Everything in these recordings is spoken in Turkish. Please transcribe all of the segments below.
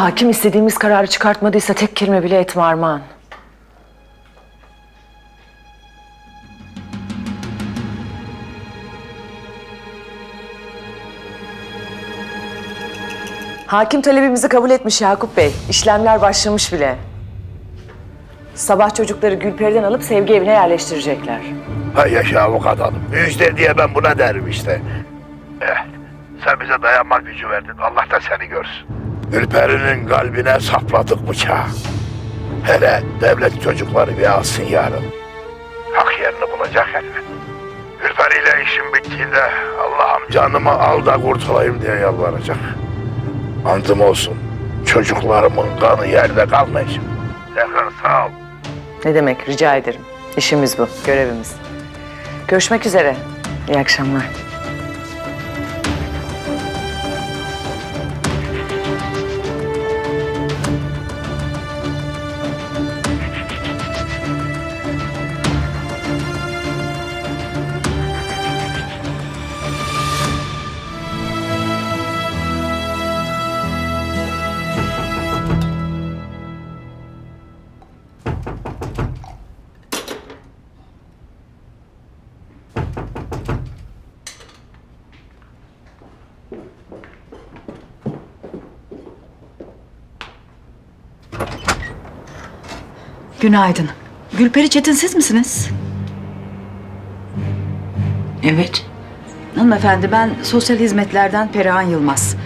Hakim istediğimiz kararı çıkartmadıysa tek kelime bile etme Armağan. Hakim talebimizi kabul etmiş Yakup Bey. İşlemler başlamış bile. Sabah çocukları Gülperi'den alıp sevgi evine yerleştirecekler. Hay yaşa avukat hanım. Müjde diye ben buna derim işte. Eh, sen bize dayanma gücü verdin. Allah da seni görsün. Ülperi'nin kalbine sapladık bıçağı. Hele devlet çocukları bir alsın yarın. Hak yerini bulacak elbet. Ülperi ile işim bittiğinde Allah'ım canımı al da kurtulayım diye yalvaracak. Antım olsun. Çocuklarımın kanı yerde kalmayacak. Tekrar sağ ol. Ne demek rica ederim. İşimiz bu, görevimiz. Görüşmek üzere. İyi akşamlar. Günaydın. Gülperi Çetin siz misiniz? Evet. Hanımefendi ben sosyal hizmetlerden Perihan Yılmaz.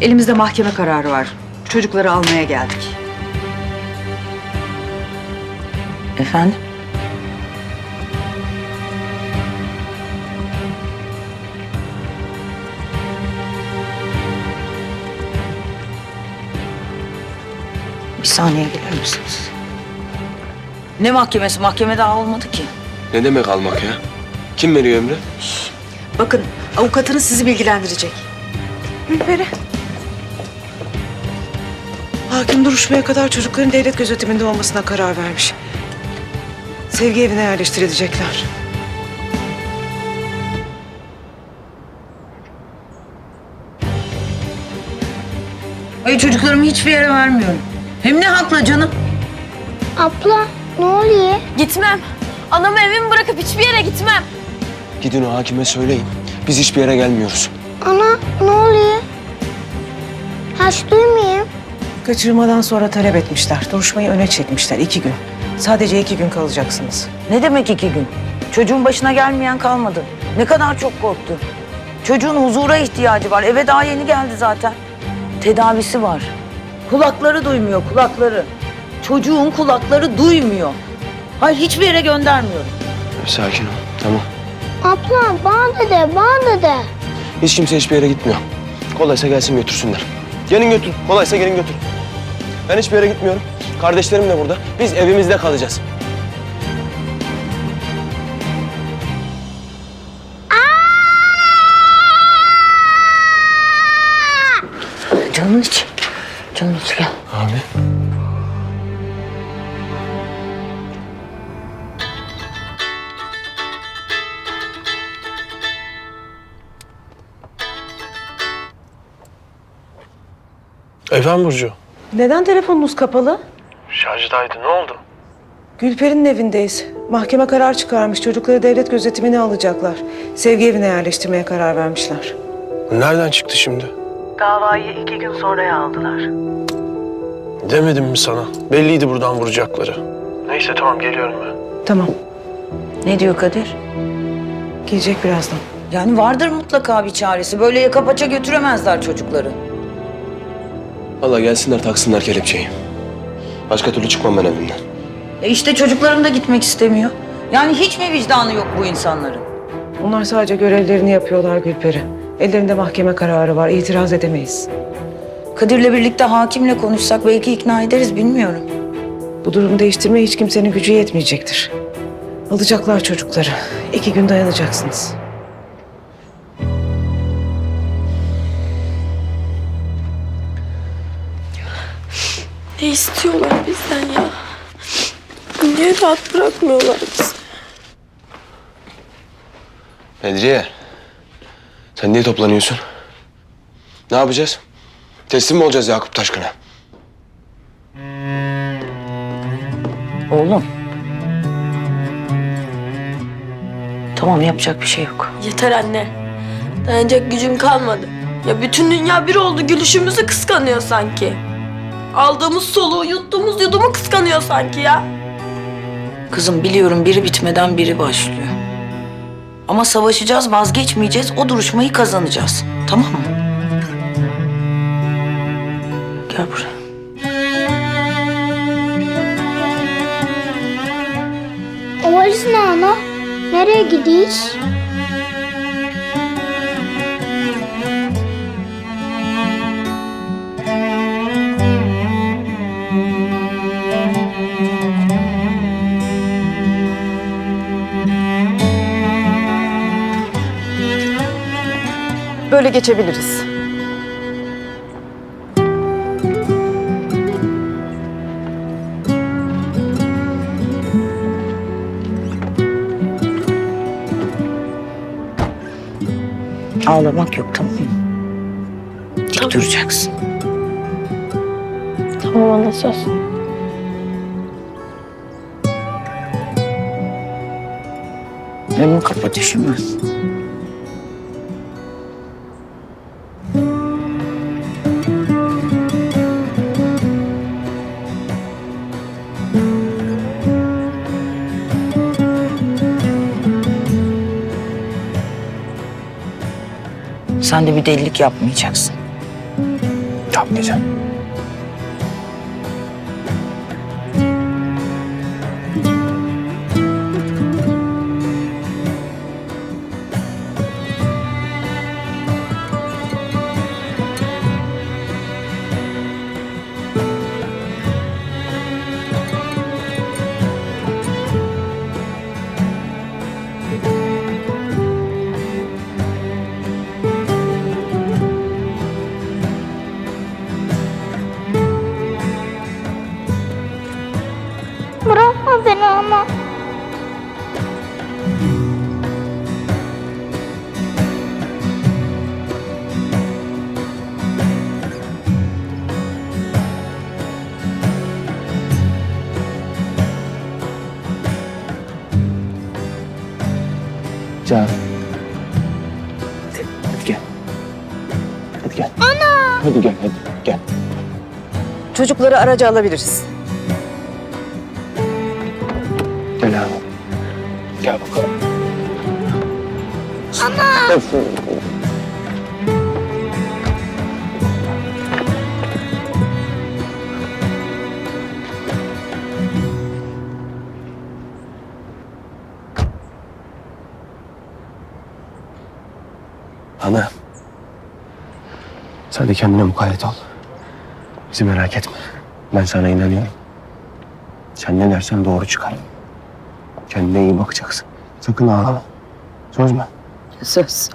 Elimizde mahkeme kararı var. Çocukları almaya geldik. Efendim? Bir saniye gelir misiniz? Ne mahkemesi? Mahkeme daha olmadı ki. Ne demek almak ya? Kim veriyor emri? Bakın avukatınız sizi bilgilendirecek. Gülperi. Hakim duruşmaya kadar çocukların devlet gözetiminde olmasına karar vermiş. Sevgi evine yerleştirilecekler. Ay çocuklarımı hiçbir yere vermiyorum. Hem ne hakla canım? Abla ne oluyor? Gitmem. Anamı evimi bırakıp hiçbir yere gitmem. Gidin o hakime söyleyin. Biz hiçbir yere gelmiyoruz. Ana ne oluyor? Hiç duymayayım. Kaçırmadan sonra talep etmişler. Duruşmayı öne çekmişler iki gün. Sadece iki gün kalacaksınız. Ne demek iki gün? Çocuğun başına gelmeyen kalmadı. Ne kadar çok korktu. Çocuğun huzura ihtiyacı var. Eve daha yeni geldi zaten. Tedavisi var. Kulakları duymuyor, kulakları. Çocuğun kulakları duymuyor. Hayır hiçbir yere göndermiyorum. Sakin ol. Tamam. Abla bana da de bana da de. Hiç kimse hiçbir yere gitmiyor. Kolaysa gelsin götürsünler. Gelin götür. Kolaysa gelin götür. Ben hiçbir yere gitmiyorum. Kardeşlerim de burada. Biz evimizde kalacağız. Canın iç. Canın iç gel. Abi. Efendim Burcu? Neden telefonunuz kapalı? Şarjdaydı. Ne oldu? Gülperi'nin evindeyiz. Mahkeme karar çıkarmış. Çocukları devlet gözetimine alacaklar. Sevgi evine yerleştirmeye karar vermişler. Nereden çıktı şimdi? Davayı iki gün sonraya aldılar. Demedim mi sana? Belliydi buradan vuracakları. Neyse tamam geliyorum ben. Tamam. Ne diyor Kadir? Gelecek birazdan. Yani vardır mutlaka bir çaresi. Böyle yaka paça götüremezler çocukları. Valla gelsinler taksınlar kelepçeyi. Başka türlü çıkmam ben evimden. E işte çocuklarım da gitmek istemiyor. Yani hiç mi vicdanı yok bu insanların? Onlar sadece görevlerini yapıyorlar Gülperi. Ellerinde mahkeme kararı var. İtiraz edemeyiz. Kadir'le birlikte hakimle konuşsak belki ikna ederiz bilmiyorum. Bu durumu değiştirmeye hiç kimsenin gücü yetmeyecektir. Alacaklar çocukları. İki gün dayanacaksınız. Ne istiyorlar bizden ya? Niye rahat bırakmıyorlar bizi? Bedriye. Sen niye toplanıyorsun? Ne yapacağız? Teslim mi olacağız Yakup Taşkın'a? Oğlum. Tamam yapacak bir şey yok. Yeter anne. Dayanacak gücüm kalmadı. Ya bütün dünya bir oldu gülüşümüzü kıskanıyor sanki. Aldığımız soluğu, yuttuğumuz yudumu kıskanıyor sanki ya. Kızım biliyorum biri bitmeden biri başlıyor. Ama savaşacağız, vazgeçmeyeceğiz. O duruşmayı kazanacağız. Tamam mı? Gel buraya. O ne ana? Nereye gidiyiz? Böyle geçebiliriz. Ağlamak yok tamam mı? Dik duracaksın. Tamam ana söz. Önünü kapat üşüme. Sen de bir delilik yapmayacaksın. Yapmayacağım. Çocukları araca alabiliriz. Gel abi. Gel bakalım. Ana! Ana. Sen de kendine mukayyet ol. Bizi merak etme. Ben sana inanıyorum. Sen ne dersen doğru çıkar. Kendine iyi bakacaksın. Sakın ağlama. Söz mü? Söz.